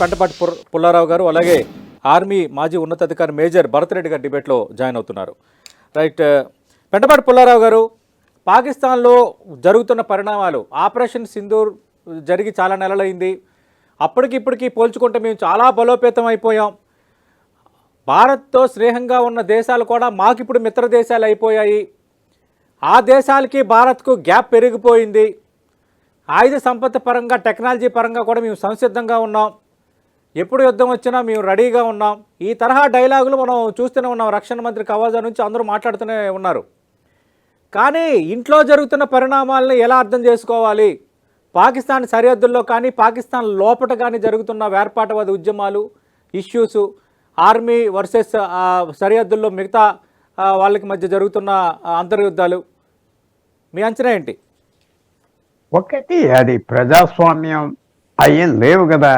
పంటపాటి పుల్లారావు గారు అలాగే ఆర్మీ మాజీ ఉన్నతాధికారి మేజర్ భరతరెడ్డి గారు డిబేట్లో జాయిన్ అవుతున్నారు. రైట్ పెంటపాటి పుల్లారావు గారు పాకిస్తాన్లో జరుగుతున్న పరిణామాలు ఆపరేషన్ సింధూర్ జరిగి చాలా నెలలైంది. అప్పటికిప్పటికీ పోల్చుకుంటే మేము చాలా బలోపేతం అయిపోయాం. భారత్తో స్నేహంగా ఉన్న దేశాలు కూడా మాకిప్పుడు మిత్ర దేశాలు అయిపోయాయి. ఆ దేశాలకి భారత్కు గ్యాప్ పెరిగిపోయింది. ఆయుధ సంపత్తి పరంగా టెక్నాలజీ పరంగా కూడా మేము సంసిద్ధంగా ఉన్నాం. ఎప్పుడు యుద్ధం వచ్చినా మేము రెడీగా ఉన్నాం. ఈ తరహా డైలాగులు మనం చూస్తూనే ఉన్నాం. రక్షణ మంత్రి కవాజా నుంచి అందరూ మాట్లాడుతూనే ఉన్నారు. కానీ ఇంట్లో జరుగుతున్న పరిణామాలను ఎలా అర్థం చేసుకోవాలి? పాకిస్తాన్ సరిహద్దుల్లో కానీ పాకిస్తాన్ లోపట కానీ జరుగుతున్న వేర్పాటువాద ఉద్యమాలు ఇష్యూస్ ఆర్మీ వర్సెస్ సరిహద్దుల్లో మిగతా వాళ్ళకి మధ్య జరుగుతున్న అంతర్యుద్ధాలు. మీ అంచనా ఏంటి? ఒకటి అది ప్రజాస్వామ్యం అయ్యేం లేవు కదా.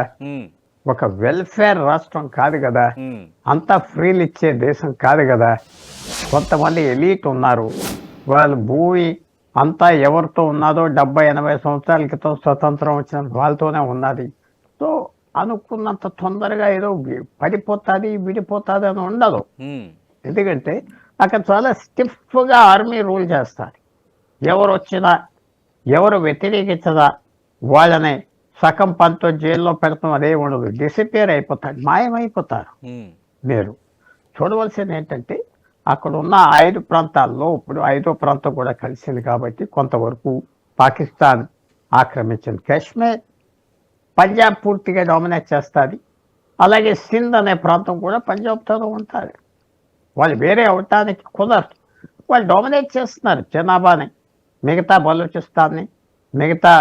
ఒక వెల్ఫేర్ రాష్ట్రం కాదు కదా. అంతా ఫ్రీలు ఇచ్చే దేశం కాదు కదా. కొంతమంది ఎలీట్ ఉన్నారు. వాళ్ళు భూమి అంతా ఎవరితో ఉన్నదో డెబ్బై ఎనభై సంవత్సరాల క్రితం స్వతంత్రం వచ్చిన వాళ్ళతోనే ఉన్నది. సో అనుకున్నంత తొందరగా ఏదో పడిపోతుంది విడిపోతుంది అని ఉండదు. ఎందుకంటే అక్కడ చాలా స్టిఫ్గా ఆర్మీ రూల్ చేస్తారు. ఎవరు వచ్చినా ఎవరు వ్యతిరేకించదా వాళ్ళని సగం పంతో జైల్లో పెడతాం అదే ఉండదు. డిసిపేర్ అయిపోతారు మాయమైపోతారు మీరు. చూడవలసింది ఏంటంటే అక్కడ ఉన్న ఐదు ప్రాంతాల్లో ఇప్పుడు ఐదో ప్రాంతం కూడా కలిసింది కాబట్టి కొంతవరకు పాకిస్తాన్ ఆక్రమించింది. కాశ్మీర్ పంజాబ్ పూర్తిగా డామినేట్ చేస్తుంది. అలాగే సింధ్ అనే ప్రాంతం కూడా పంజాబ్తో ఉంటుంది. వాళ్ళు వేరే అవటానికి కుదరదు. వాళ్ళు డామినేట్ చేస్తున్నారు జనాభాని. మిగతా బలూచిస్తాన్ని మిగతా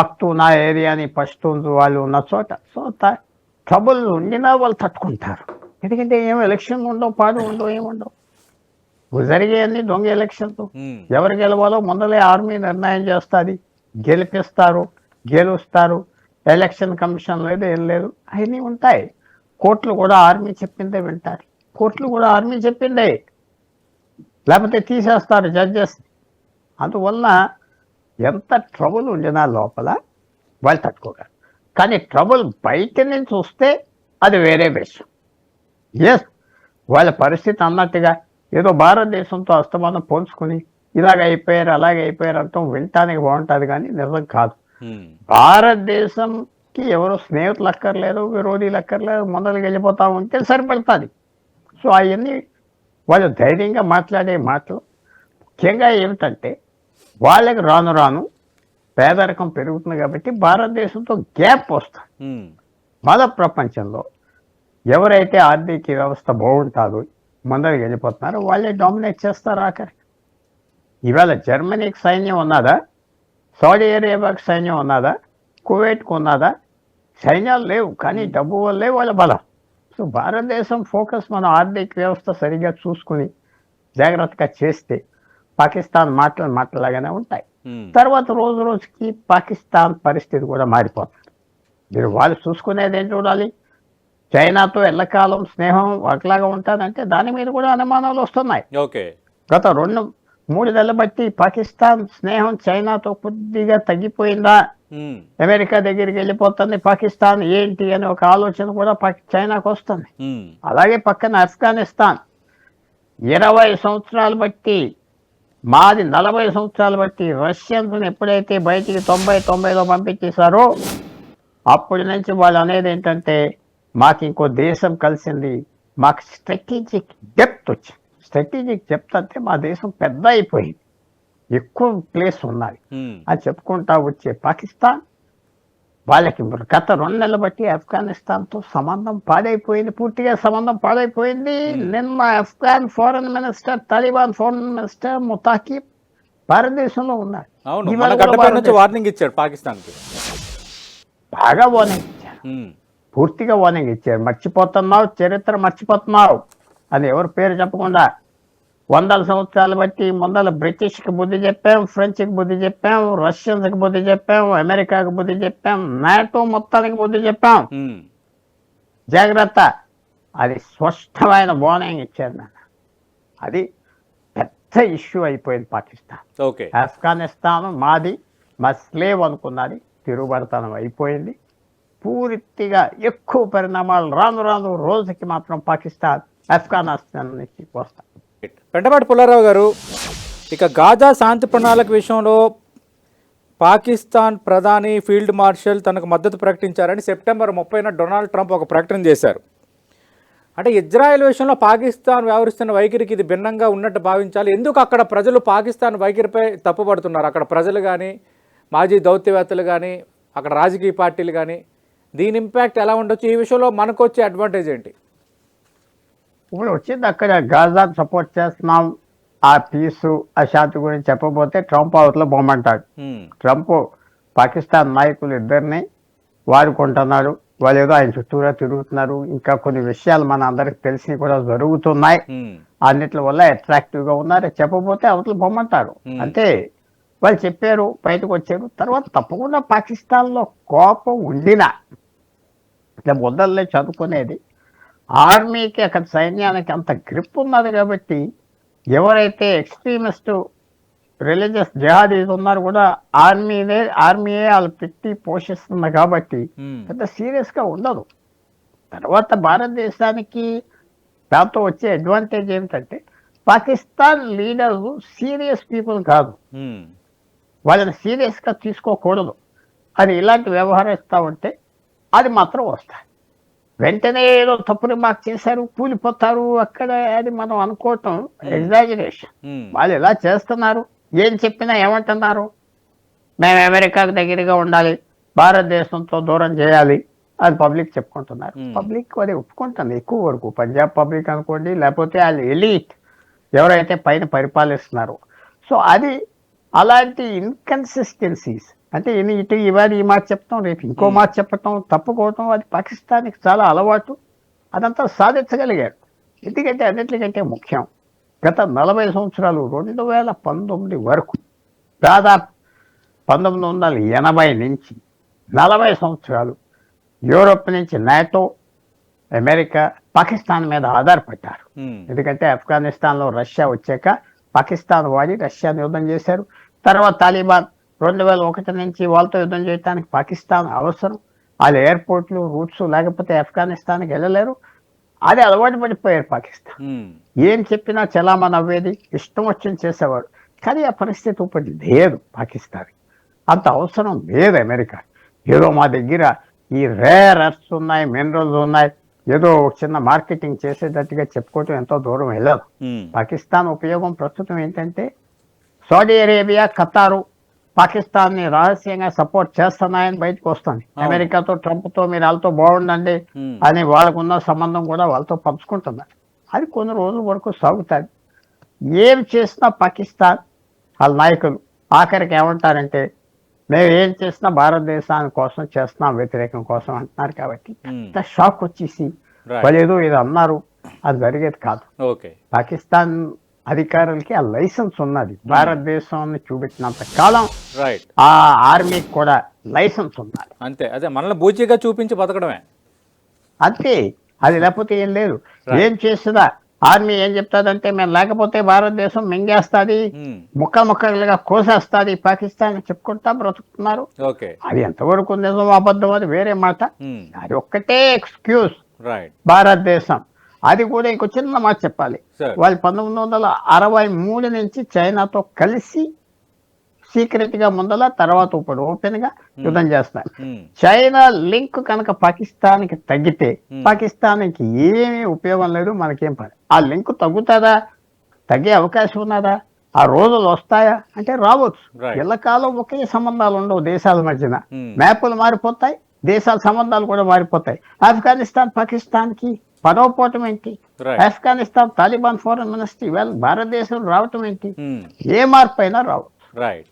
పక్తూనా ఏరియాని పష్తూన్స్ వాళ్ళు ఉన్న చోట సో ట్రబుల్ ఉండినా వాళ్ళు తట్టుకుంటారు. ఎందుకంటే ఏం ఎలక్షన్ ఉండవు పాడు ఉండవు ఏముండవు జరిగేయన్ని దొంగ ఎలక్షన్లు ఎవరు గెలవాలో ముందలే ఆర్మీ నిర్ణయం చేస్తుంది. గెలిపిస్తారు గెలుస్తారు. ఎలక్షన్ కమిషన్ లేదు ఏం లేదు. అవన్నీ ఉంటాయి. కోర్టులు కూడా ఆర్మీ చెప్పిందే వింటారు. కోర్టులు కూడా ఆర్మీ చెప్పిందే. లేకపోతే తీసేస్తారు జడ్జెస్ అందువల్ల ఎంత ట్రబుల్ ఉండినా లోపల వాళ్ళు తట్టుకోగలరు. కానీ ట్రబుల్ బయట నుంచి వస్తే అది వేరే విషయం. ఎస్ వాళ్ళ పరిస్థితి అన్నట్టుగా ఏదో భారతదేశంతో అస్తమానం పోల్చుకుని ఇలాగ అయిపోయారు అలాగే అయిపోయారు అంటాం వినటానికి బాగుంటుంది కానీ నిజం కాదు. ఉమ్, భారతదేశంకి ఎవరు స్నేహితులు అక్కర్లేదు విరోధులు అక్కర్లేదు ముందరికి వెళ్ళిపోతా ఉంటే సరిపడుతుంది. సో అవన్నీ వాళ్ళు ధైర్యంగా మాట్లాడే మాటలు. ముఖ్యంగా ఏమిటంటే వాళ్ళకి రాను రాను పేదరికం పెరుగుతుంది కాబట్టి భారతదేశంతో గ్యాప్ వస్తుంది. మన ప్రపంచంలో ఎవరైతే ఆర్థిక వ్యవస్థ బాగుంటుందో ముందరికి వెళ్ళిపోతున్నారో వాళ్ళే డామినేట్ చేస్తారు ఆఖరి. ఇవాళ జర్మనీకి సైన్యం ఉన్నదా? సౌదీ అరేబియాకి సైన్యం ఉన్నదా? కువైట్కి ఉన్నదా? సైన్యాలు లేవు కానీ డబ్బు వల్లే వాళ్ళ బలం. సో భారతదేశం ఫోకస్ మన ఆర్థిక వ్యవస్థ సరిగ్గా చూసుకుని జాగ్రత్తగా చేస్తే పాకిస్తాన్ మాటలు మాటలాగానే ఉంటాయి. తర్వాత రోజు రోజుకి పాకిస్తాన్ పరిస్థితి కూడా మారిపోతుంది. మీరు వాళ్ళు చూసుకునేది ఏం చూడాలి? చైనాతో ఎల్లకాలం స్నేహం ఒకలాగా ఉంటుందంటే దాని మీద కూడా అనుమానాలు వస్తున్నాయి. ఓకే. గత రెండు మూడు నెలల బట్టి పాకిస్తాన్ స్నేహం చైనాతో కొద్దిగా తగ్గిపోయిందా? అమెరికా దగ్గరికి వెళ్ళిపోతుంది. పాకిస్తాన్ ఏంటి అనే ఒక ఆలోచన కూడా పాకి చైనాకు వస్తుంది. అలాగే పక్కన ఆఫ్ఘనిస్తాన్. ఇరవై సంవత్సరాలు బట్టి మాది నలభై సంవత్సరాలు బట్టి రష్యన్స్ ఎప్పుడైతే బయటికి తొంభై తొంభైలో పంపించేశారో అప్పటి నుంచి వాళ్ళు అనేది ఏంటంటే మాకు ఇంకో దేశం కలిసింది. మాకు స్ట్రాటజిక్ డెప్త్ వచ్చింది. స్ట్రాటజిక్ డెప్త్ అంటే మా దేశం పెద్ద అయిపోయింది. ఎక్కువ ప్లేస్ ఉన్నది. అని చెప్పుకుంటా వచ్చే పాకిస్తాన్ వాళ్ళకి గత రెండు నెలలు బట్టి ఆఫ్ఘనిస్తాన్తో సంబంధం పాడైపోయింది పూర్తిగా సంబంధం పాడైపోయింది. నిన్న Afghan foreign minister Taliban foreign minister Muttaqi భారతదేశంలో ఉన్నారు. వార్నింగ్ ఇచ్చాడు పాకిస్తాన్కి. బాగా వార్నింగ్ ఇచ్చారు. పూర్తిగా వార్నింగ్ ఇచ్చారు. మర్చిపోతున్నావు చరిత్ర మర్చిపోతున్నావు అని ఎవరు పేరు చెప్పకుండా వందల సంవత్సరాలు బట్టి ముందల బ్రిటిష్కి బుద్ధి చెప్పాం ఫ్రెంచ్కి బుద్ధి చెప్పాం రష్యన్స్కి బుద్ధి చెప్పాం అమెరికాకి బుద్ధి చెప్పాం నాటో మొత్తానికి బుద్ధి చెప్పాం. జాగ్రత్త. అది స్పష్టమైన వార్నింగ్ ఇచ్చారు నాన్న. అది పెద్ద ఇష్యూ అయిపోయింది పాకిస్తాన్. ఓకే. ఆఫ్ఘనిస్తాన్ మాది మా స్లేవ్ అనుకున్నది తిరుగుబడతనం అయిపోయింది. పూర్తిగా ఎక్కువ పరిణామాలు రాను రాను రోజుకి మాత్రం పాకిస్తాన్ ఆఫ్ఘనిస్తాన్ నుంచి వస్తాయి. పెంటపాటి పుల్లారావు గారు ఇక గాజా శాంతి ప్రణాళిక విషయంలో పాకిస్తాన్ ప్రధాని ఫీల్డ్ మార్షల్ తనకు మద్దతు ప్రకటించారని సెప్టెంబర్ ముప్పైన డొనాల్డ్ ట్రంప్ ఒక ప్రకటన చేశారు. అంటే ఇజ్రాయెల్ విషయంలో పాకిస్తాన్ వ్యవహరిస్తున్న వైఖరికి ఇది భిన్నంగా ఉన్నట్టు భావించాలి. ఎందుకు అక్కడ ప్రజలు పాకిస్తాన్ వైఖరిపై తప్పుపడుతున్నారు? అక్కడ ప్రజలు కానీ మాజీ దౌత్యవేత్తలు కానీ అక్కడ రాజకీయ పార్టీలు కానీ దీని ఇంపాక్ట్ ఎలా ఉండొచ్చు? ఈ విషయంలో మనకు వచ్చే అడ్వాంటేజ్ ఏంటి? ఇప్పుడు వచ్చింది అక్కడ గాజాను సపోర్ట్ చేస్తున్నాం. ఆ పీసు ఆ శాంతి గురించి చెప్పబోతే ట్రంప్ అవతల బొమ్మంటాడు. ట్రంప్ పాకిస్తాన్ నాయకులు ఇద్దరిని వాడుకుంటున్నాడు వాళ్ళు ఏదో ఆయన చుట్టూరా తిరుగుతున్నారు. ఇంకా కొన్ని విషయాలు మన అందరికి తెలిసి కూడా జరుగుతున్నాయి. అన్నిటి వల్ల అట్రాక్టివ్గా ఉన్నారు. చెప్పబోతే అవతల బొమ్మంటారు. అంటే వాళ్ళు చెప్పారు బయటకు వచ్చారు. తర్వాత తప్పకుండా పాకిస్తాన్లో కోపం ఉండినా మొదల్లే చదువుకునేది ఆర్మీకి అక్కడ సైన్యానికి అంత గ్రిప్ ఉన్నది కాబట్టి ఎవరైతే ఎక్స్ట్రీమిస్ట్ రిలీజియస్ జిహాదీస్ ఉన్నారు కూడా ఆర్మీనే ఆర్మీయే వాళ్ళు పెట్టి పోషిస్తుంది కాబట్టి. పెద్ద సీరియస్గా ఉండదు తర్వాత భారతదేశానికి దాంతో వచ్చే అడ్వాంటేజ్ ఏమిటంటే పాకిస్తాన్ లీడర్స్ సీరియస్ పీపుల్ కాదు. వాళ్ళని సీరియస్గా తీసుకోకూడదు అని ఇలాంటి వ్యవహరిస్తా ఉంటే అది మాత్రం వస్తాయి వెంటనే ఏదో తప్పుని మాకు చేశారు కూలిపోతారు అక్కడ అది మనం అనుకోవటం ఎగ్జాజరేషన్. హ్మ్. వాళ్ళు ఎలా చేస్తున్నారు ఏం చెప్పినా ఏమంటున్నారు? మేము అమెరికాకు దగ్గరగా ఉండాలి భారతదేశంతో దూరం చేయాలి అది పబ్లిక్ చెప్పుకుంటున్నారు. Hmm. పబ్లిక్ అది ఒప్పుకుంటుంది ఎక్కువ వరకు. పంజాబ్ పబ్లిక్ అనుకోండి లేకపోతే వాళ్ళు ఎలీట్ ఎవరైతే పైన పరిపాలిస్తున్నారో. సో అది అలాంటి ఇన్కన్సిస్టెన్సీస్ అంటే ఇటు ఇవాళ ఈ మాట చెప్తాం రేపు ఇంకో. మాట చెప్పటం తప్పుకోవటం అది పాకిస్తాన్కి చాలా అలవాటు అదంతా సాధించగలిగారు ఎందుకంటే అన్నిటికంటే ముఖ్యం గత నలభై సంవత్సరాలు రెండు వేల పంతొమ్మిది వరకు దాదాపు పంతొమ్మిది వందల ఎనభై నుంచి నలభై సంవత్సరాలు యూరోప్ నుంచి నాటో అమెరికా పాకిస్తాన్ మీద ఆధారపడ్డారు. ఎందుకంటే ఆఫ్ఘనిస్తాన్లో రష్యా వచ్చాక పాకిస్తాన్ వాడి రష్యాని యుద్ధం చేశారు తర్వాత తాలిబాన్ రెండు వేల ఒకటి నుంచి వాళ్ళతో యుద్ధం చేయడానికి పాకిస్తాన్ అవసరం. వాళ్ళ ఎయిర్పోర్ట్లు రూట్స్ లేకపోతే ఆఫ్ఘనిస్తాన్కి వెళ్ళలేరు. అది అలవాటు పడిపోయారు పాకిస్తాన్. ఏం చెప్పినా చలామణి అవ్వేది ఇష్టం వచ్చింది చేసేవాడు. కానీ ఆ పరిస్థితి ఇప్పుడు లేదు పాకిస్తాన్ అంత అవసరం లేదు అమెరికా. ఏదో మా దగ్గర ఈ రేర్ అర్త్స్ ఉన్నాయి మినరల్స్ ఉన్నాయి. ఏదో ఒక చిన్న మార్కెటింగ్ చేసేటట్టుగా చెప్పుకోవటం ఎంతో దూరం వెళ్ళదు. పాకిస్తాన్ ఉపయోగం ప్రస్తుతం ఏంటంటే సౌదీ అరేబియా ఖతారు పాకిస్తాన్ని రహస్యంగా సపోర్ట్ చేస్తున్నాయని బయటకు వస్తుంది. అమెరికాతో ట్రంప్తో మీరు వాళ్ళతో బాగుండండి. అని వాళ్ళకున్న సంబంధం కూడా వాళ్ళతో పంచుకుంటున్నారు అది కొన్ని రోజుల వరకు సాగుతుంది ఏం చేసినా పాకిస్తాన్ వాళ్ళ నాయకులు ఆఖరికి ఏమంటారంటే మేము ఏం చేసినా భారతదేశాని కోసం చేస్తున్నాం వ్యతిరేకం కోసం అంటున్నారు కాబట్టి. ఇంత షాక్ వచ్చేసి. వాళ్ళు ఏదో ఇది అన్నారు అది జరిగేది కాదు పాకిస్తాన్ అధికారులకి ఆ లైసెన్స్ ఉన్నది. భారతదేశాన్ని చూపించినంత కాలం రైట్ ఆ ఆర్మీకి కూడా లైసెన్స్ ఉన్నది అంతే. అదే మనల్ని బూచిగా చూపించి బతకడమే. అంతే. అది లేకపోతే ఏం లేదు. ఏం చేస్తుందా? ఆర్మీ ఏం చెప్తాదంటే మేము లేకపోతే భారతదేశం మింగేస్తుంది హ్మ్. ముక్క ముక్కలుగా కోసేస్తుంది పాకిస్తాన్ చెప్పుకుంటా బ్రతుకుతున్నారు. అది ఎంతవరకు నిజం అబద్ధం అది వేరే మాట. హ్మ్. అది ఒక్కటే ఎక్స్క్యూజ్. రైట్ భారతదేశం అది కూడా ఇంకో చిన్న మాట చెప్పాలి. వాళ్ళు పంతొమ్మిది వందల అరవై మూడు నుంచి చైనాతో కలిసి సీక్రెట్గా ముందల తర్వాత ఇప్పుడు ఓపెన్గా యుద్ధం చేస్తారు. చైనా లింక్ కనుక పాకిస్తాన్కి తగ్గితే. పాకిస్తాన్కి ఏమీ ఉపయోగం లేదు మనకేం పని. ఆ లింక్ తగ్గుతుందా? తగ్గే అవకాశం ఉన్నదా? ఆ రోజులు వస్తాయా? అంటే రావచ్చు. ఎల్లకాలం ఒకే సంబంధాలు ఉండవు దేశాల మధ్యన. మ్యాపులు మారిపోతాయి దేశాల సంబంధాలు కూడా మారిపోతాయి. ఆఫ్ఘనిస్తాన్ పాకిస్తాన్ కి పదవపోవటం ఏంటి? ఆఫ్ఘనిస్తాన్ తాలిబాన్ ఫారెన్ మినిస్ట్రీ ఇవాళ భారతదేశం రావటం ఏంటి? హ్మ్. ఏ మార్పు అయినా రావచ్చు. రైట్